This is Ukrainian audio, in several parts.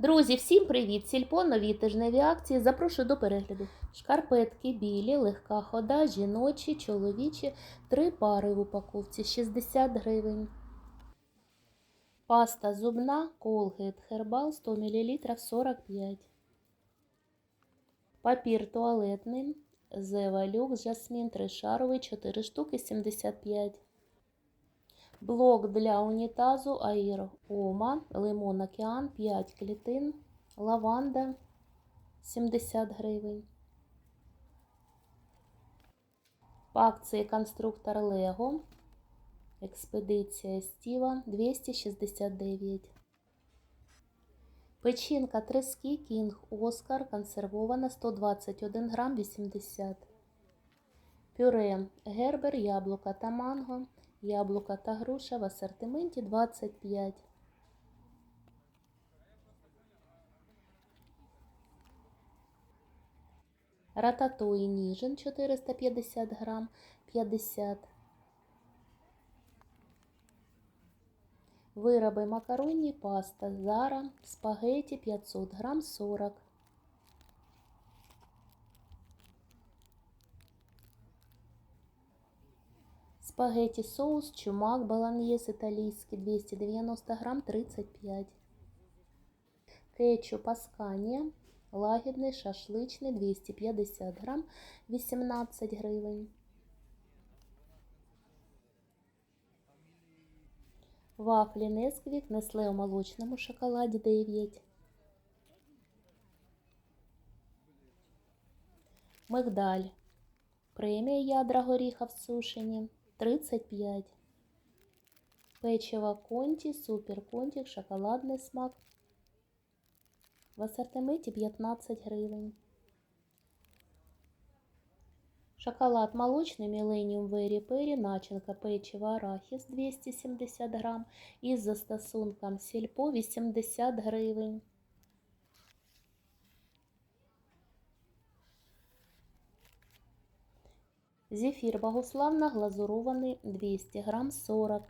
Друзі, всім привіт! Сільпо, нові тижневі акції. Запрошую до перегляду. Шкарпетки білі, легка хода, жіночі, чоловічі. Три пари в упаковці 60 гривень. Паста зубна, Colgate Herbal 100 мл 45. Папір туалетний. Зева Люкс Жасмін тришаровий 4 штуки 75. Блок для унітазу Аїр Ома, Лимон Океан 5 клітин, лаванда 70 гривень. По акції конструктор Лего. Експедиція Стіва 269. Печінка трески Кінг Оскар консервована 121 грам 80. Пюре Гербер, яблука та манго. Яблука та груша в асортименті 25. Рататуй ніжин 450 грам 50. Вироби макаронні паста Зара спагеті 500 грам 40. Спагеті соус, чумак, баланьєс італійський 290 грам 35. Кетчуп Асканія, лагідний, шашличний 250 грам 18 гривень. Вафлі Несквік несле у молочному шоколаді 9. Мигдаль. Премія ядра горіха в сушені 35. Печиво Конті, Супер Контік, шоколадний смак. В асортименті 15 гривень. Шоколад молочний Millennium Very Peri, начинка печиво арахіс 270 грам із застосунком сільпо 80 гривень. Зефір Богославна глазурований 200 грам 40.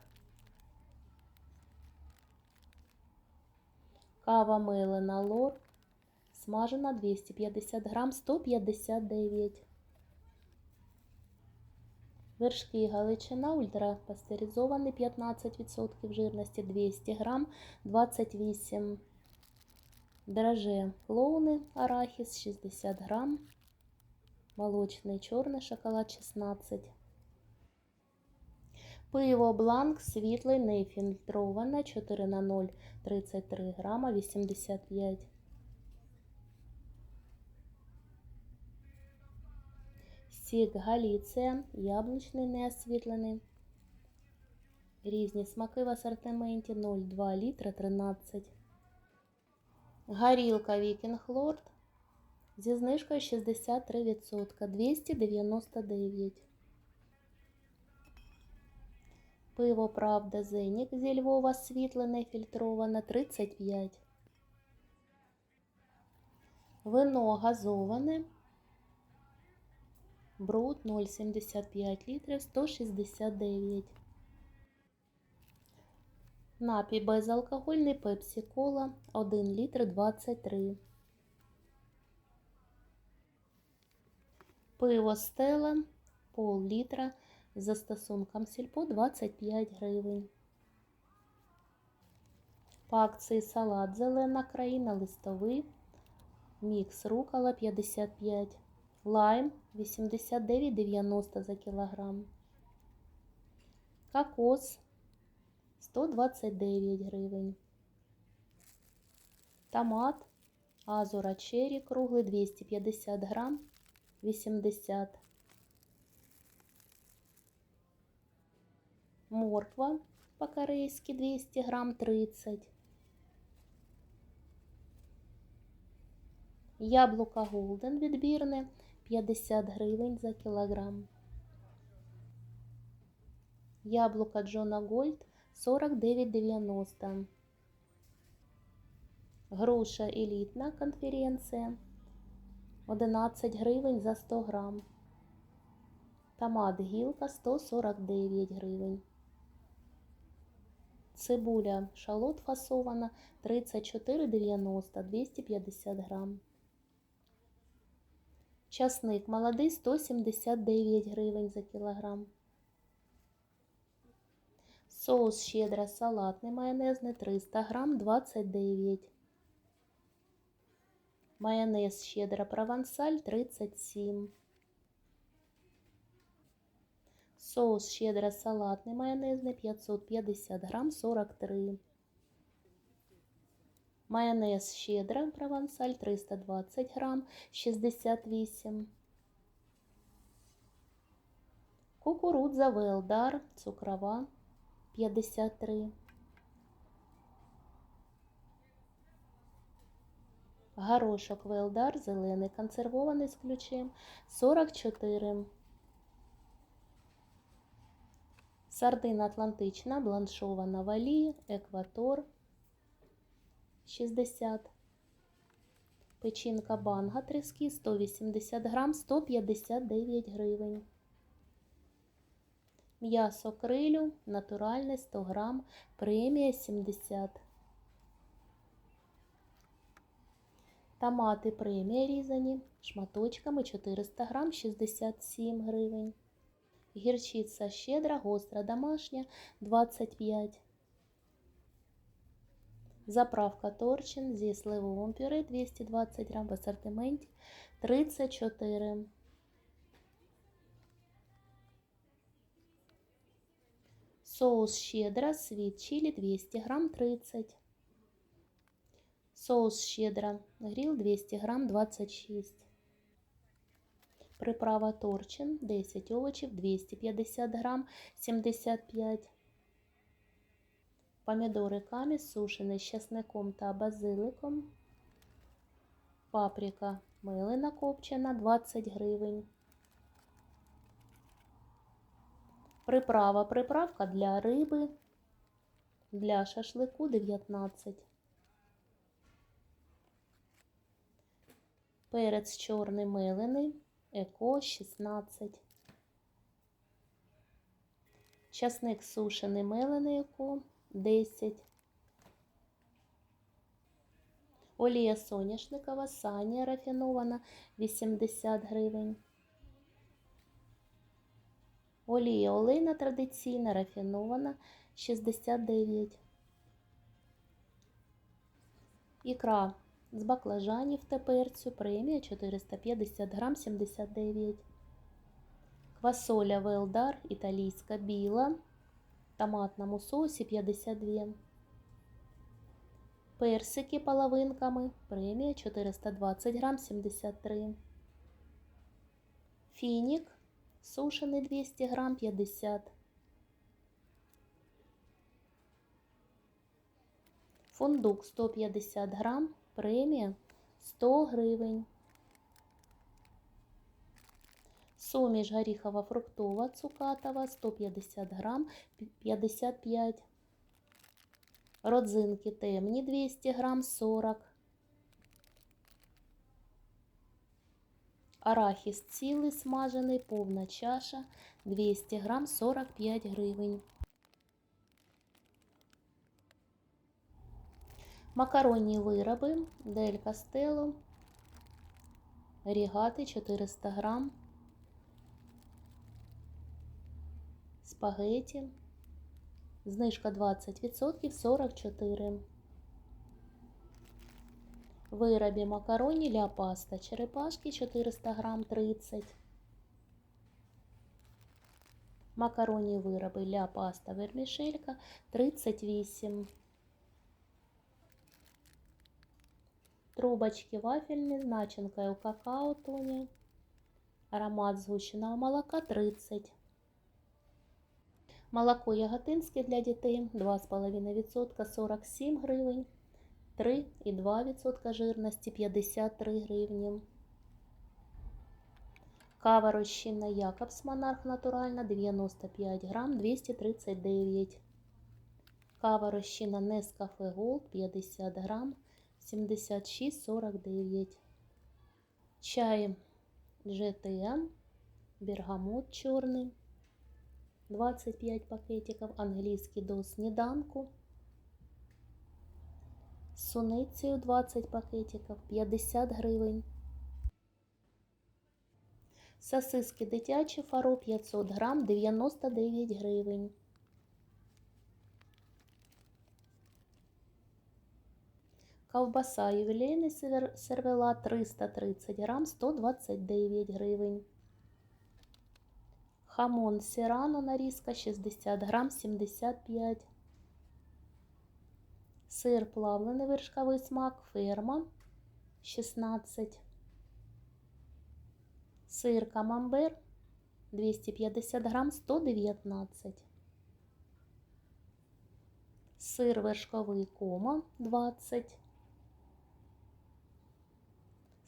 Кава мелена лор смажена 250 грам 159. Вершки Галичина ультрапастеризований 15% жирності 200 грам 28. Драже клоуни арахіс 60 грам. Молочний чорний шоколад 16. Пиво Бланк світлий нефільтроване 4 на 0 33 грама 85. Сік Галіція, яблучний неосвітлений. Різні смаки в асортименті 0,2 літра 13. Горілка Вікінг Лорд зі знижкою 63%, 299. Пиво Правда Зенік зі Львова світлене фільтроване 35. Вино газоване. Бруд 0,75 літрів 169. Напій безалкогольний пепсі кола 1 літр 23. Пиво стела пол літра з застосунком сільпо 25 гривень. По акції салат зелена країна листовий. Мікс рукола 55. Лайм 89,90 за кілограм. Кокос 129 гривень. Томат Азура Черрі круглий 250 грам 80. Морква по-корейськи 200 грам 30. Яблука Голден відбірне 50 гривень за кілограм. Яблука Джона Гольд 49,90. Груша елітна конференція 11 гривень за 100 грам. Томат гілка 149 гривень. Цибуля шалот фасована 34,90 250 грам. Часник молодий 179 гривень за кілограм. Соус щедра салатний майонезний 300 грам 29. Майонез щедра провансаль 37. Соус щедра салатний майонезний 550 грам 43. Майонез щедра провансаль 320 грам 68. Кукурудза Велдар цукрова 53. Горошок Велдар зелений консервований з ключем 44. Сардина Атлантична бланшована в олії, екватор 60. Печінка банга трески 180 грам 159 гривень. М'ясо крилю натуральне 100 грам, премія 70. Томати премія різані шматочками 400 грам 67 гривень. Гірчиця щедра, гостра домашня 25. Заправка торчин зі сливовим пюре 220 грам в асортименті 34. Соус щедра, світ чилі 200 грам 30. Соус щедра, гріл 200 грам 26. Приправа торчин 10 овочів 250 грам 75. Помідори каміс сушені з часником та базиликом. Паприка милина копчена 20 гривень. Приправа приправка для риби, для шашлику 19. Перець чорний милений, еко 16. Часник сушений мелений еко 10. Олія соняшникова, санія рафінована 80 гривень. Олія олейна традиційна, рафінована 69. Ікра з баклажанів та перцю премія 450 грам 79. Квасоля Велдар італійська біла. Томатному соусі 52. Персики половинками премія 420 грам 73. Фінік сушений 200 грам 50. Фундук 150 грам, премія 100 гривень. Суміш горіхова фруктова цукатова 150 грам 55. Родзинки темні 200 грам 40. Арахіс цілий смажений, повна чаша 200 грам 45 гривень. Макаронні вироби Дель Кастело. Рігати 400 грам. Спагеті. Знижка 20% 44. Виробі макароні ля паста черепашки 400 грам 30. Макаронні вироби ля паста вермішелька 38. Трубочки вафельні з начинкою какао тоні. Аромат згущеного молока 30. Молоко яготинське для дітей 2,5% 47 гривень. 3,2% жирності 53 гривні. Кава розчинна Якобс Монарх натуральна 95 грам 239. Кава розчинна Нескафе Голд 50 грам 76,49. Чай GTM Бергамот чорний 25 пакетиків. Англійський до сніданку З суницею 20 пакетиків 50 гривень. Сосиски дитячі фаро 500 грам 99 гривень. Ковбаса ювілейний сер- сервелат 330 грам 129 гривень. Хамон Сірано нарізка 60 грам 75. Сир плавлений вершковий смак ферма 16. Сир камамбер 250 грам 119. Сир вершковий кома 20.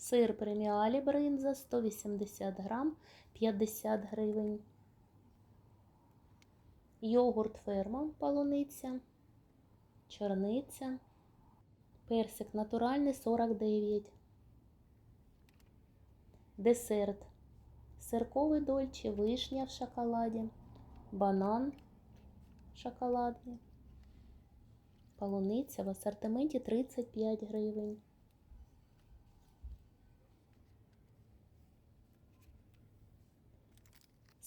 Сир преміалі бринза 180 грам 50 гривень. Йогурт ферма полуниця, чорниця, персик натуральний 49. Десерт. Сирковий дольче, вишня в шоколаді, банан шоколадний, полуниця в асортименті 35 гривень.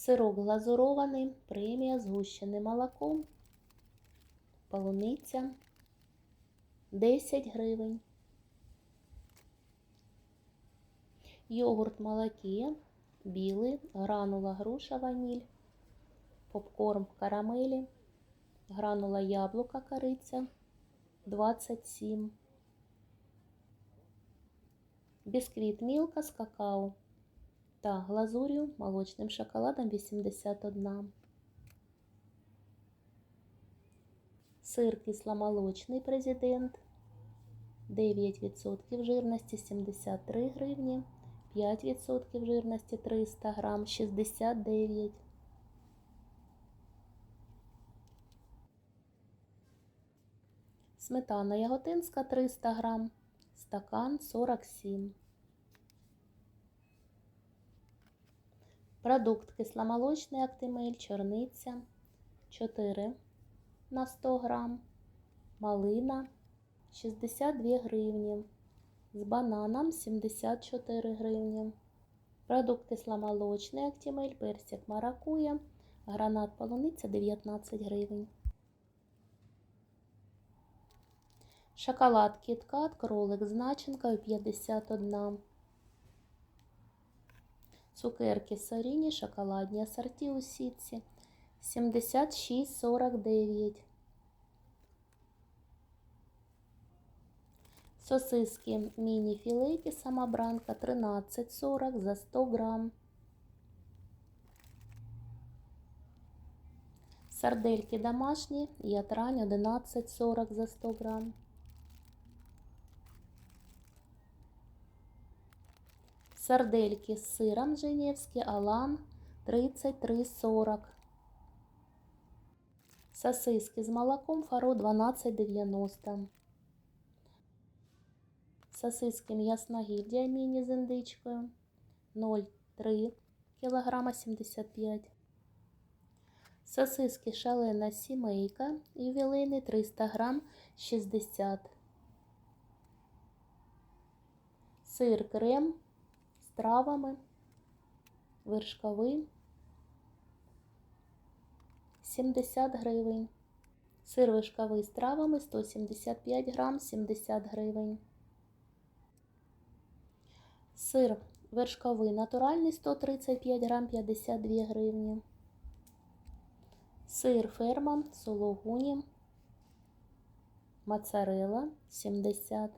Сирок глазурований, премія згущене молоком, полуниця 10 гривень. Йогурт молоке, білий, гранула груша ваніль, попкорн карамелі, гранула яблука кориця 27. Бісквіт мілка з какао та глазур'ю молочним шоколадом 81. Сир кисломолочний президент 9% жирності 73 гривні, 5% жирності 300 грам 69. Сметана яготинська 300 грам, стакан 47. Продукт кисломолочний актимель, чорниця 4 на 100 грам, малина 62 гривні, з бананом 74 гривні. Продукт кисломолочний актимель, персик маракуя, гранат полуниця 19 гривень. Шоколад Кіткат, кролик з начинкою 51 Цукерки Соріні, шоколадні асорті у сітці 76,49. Сосиски міні-філейки самобранка 13,40 за 100 грам. Сардельки домашні, ятрань 11,40 за 100 грам. Сардельки з сиром Женевський Алан 33,40. Сосиски з молоком Фаро 12,90. Сосиски м'ясна гільдія міні з індичкою 0,3 кг 75. Сосиски шалена сімейка ювілейний 300 грам 60. Сир крем травами, вершковий 70 гривень. Сир вершковий з травами 175 грам 70 гривень. Сир вершковий натуральний 135 грам 52 гривні. Сир ферма сологуні моцарелла 70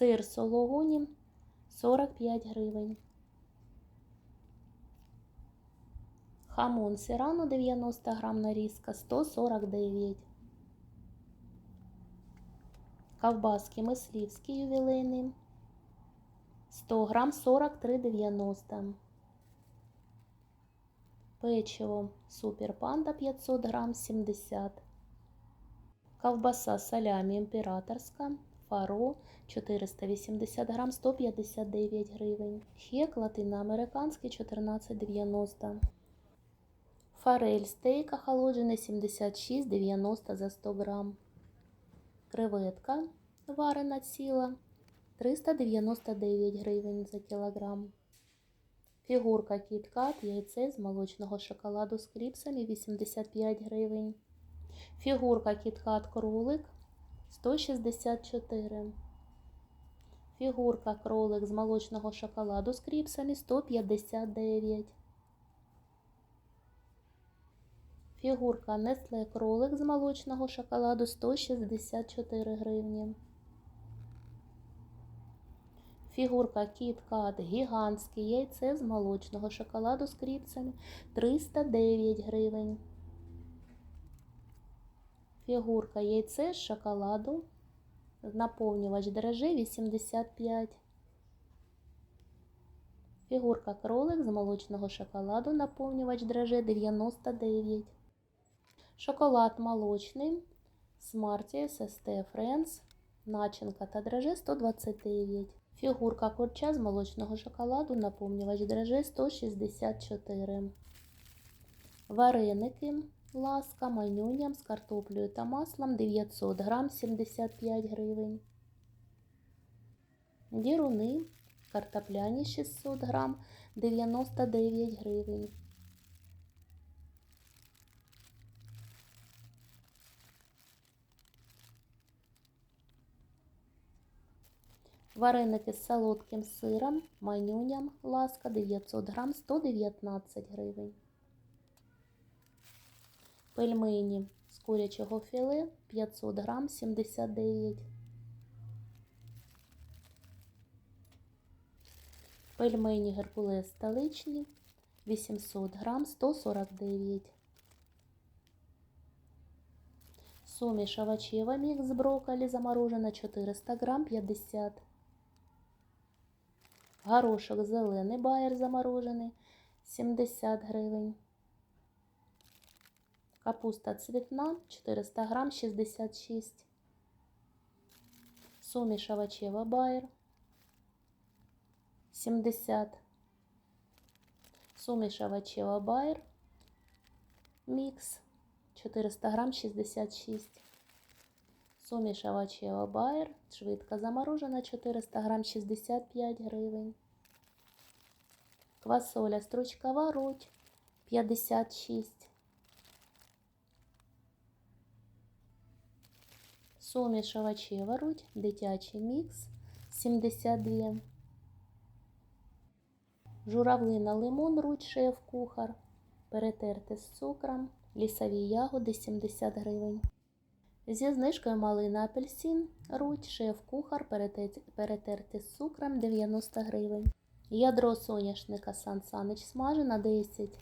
Сир сологуні 45 гривень. Хамон сирано 90 грам нарізка 149. Ковбаски мисливські ювілейні 100 грам 43,90. Печиво Супер Панда 500 грам 70. Ковбаса салямі імператорська Фаро 480 грам 159 гривень. Хек латиноамериканський 14,90. Форель стейк охолоджений 76,90 за 100 грам. Креветка варена ціла 399 гривень за кілограм. Фігурка кіткат, яйце з молочного шоколаду з кріпсами 85 гривень. Фігурка кіткат кролик 164. Фігурка кролик з молочного шоколаду з кріпсами 159. Фігурка Nestle кролик з молочного шоколаду 164 гривні. Фігурка Kat гігантське яйце з молочного шоколаду з кріпсами 309 гривень. Фігурка яйце з шоколаду. Наповнювач дрожжей 85. Фігурка кролик з молочного шоколаду. Наповнювач дрожжей 99. Шоколад молочний. Smarties ST Friends. Начинка та дрожжі 129. Фігурка курча з молочного шоколаду. Наповнювач дрожжей 164. Вареники. Ласка манюням з картоплею та маслом 900 грам 75 гривень. Діруни картопляні 600 грам 99 гривень. Вареники з солодким сиром, манюням, ласка 900 грам 119 гривень. Пельмені з курячого філе 500 грам 79. Пельмені геркулес столичні 800 грам 149. Суміш овочева мікс з брокколі заморожена 400 грам 50. Горошок зелений байер заморожений 70 гривень. Капуста цвітна 400 грам 66. Суміш овочева байер 70. Суміш овочева байер мікс 400 грам 66. Суміш овочева байер швидко заморожена 400 грам 65 гривень. Квасоля стручкова руть 56. Суміш овочева руть, дитячий мікс 72. Журавлина лимон руть шеф-кухар. Перетерти з цукром. Лісові ягоди 70 гривень. Зі знижкою малина апельсин руть шеф-кухар перетерти з цукром 90 гривень. Ядро соняшника Сан Санич смажена 10.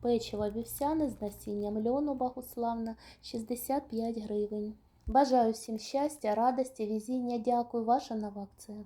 Печиво вівсяне з насінням льону Богуславна 65 гривень. Бажаю всім щастя, радості, везіння. Дякую, ваша нова акція.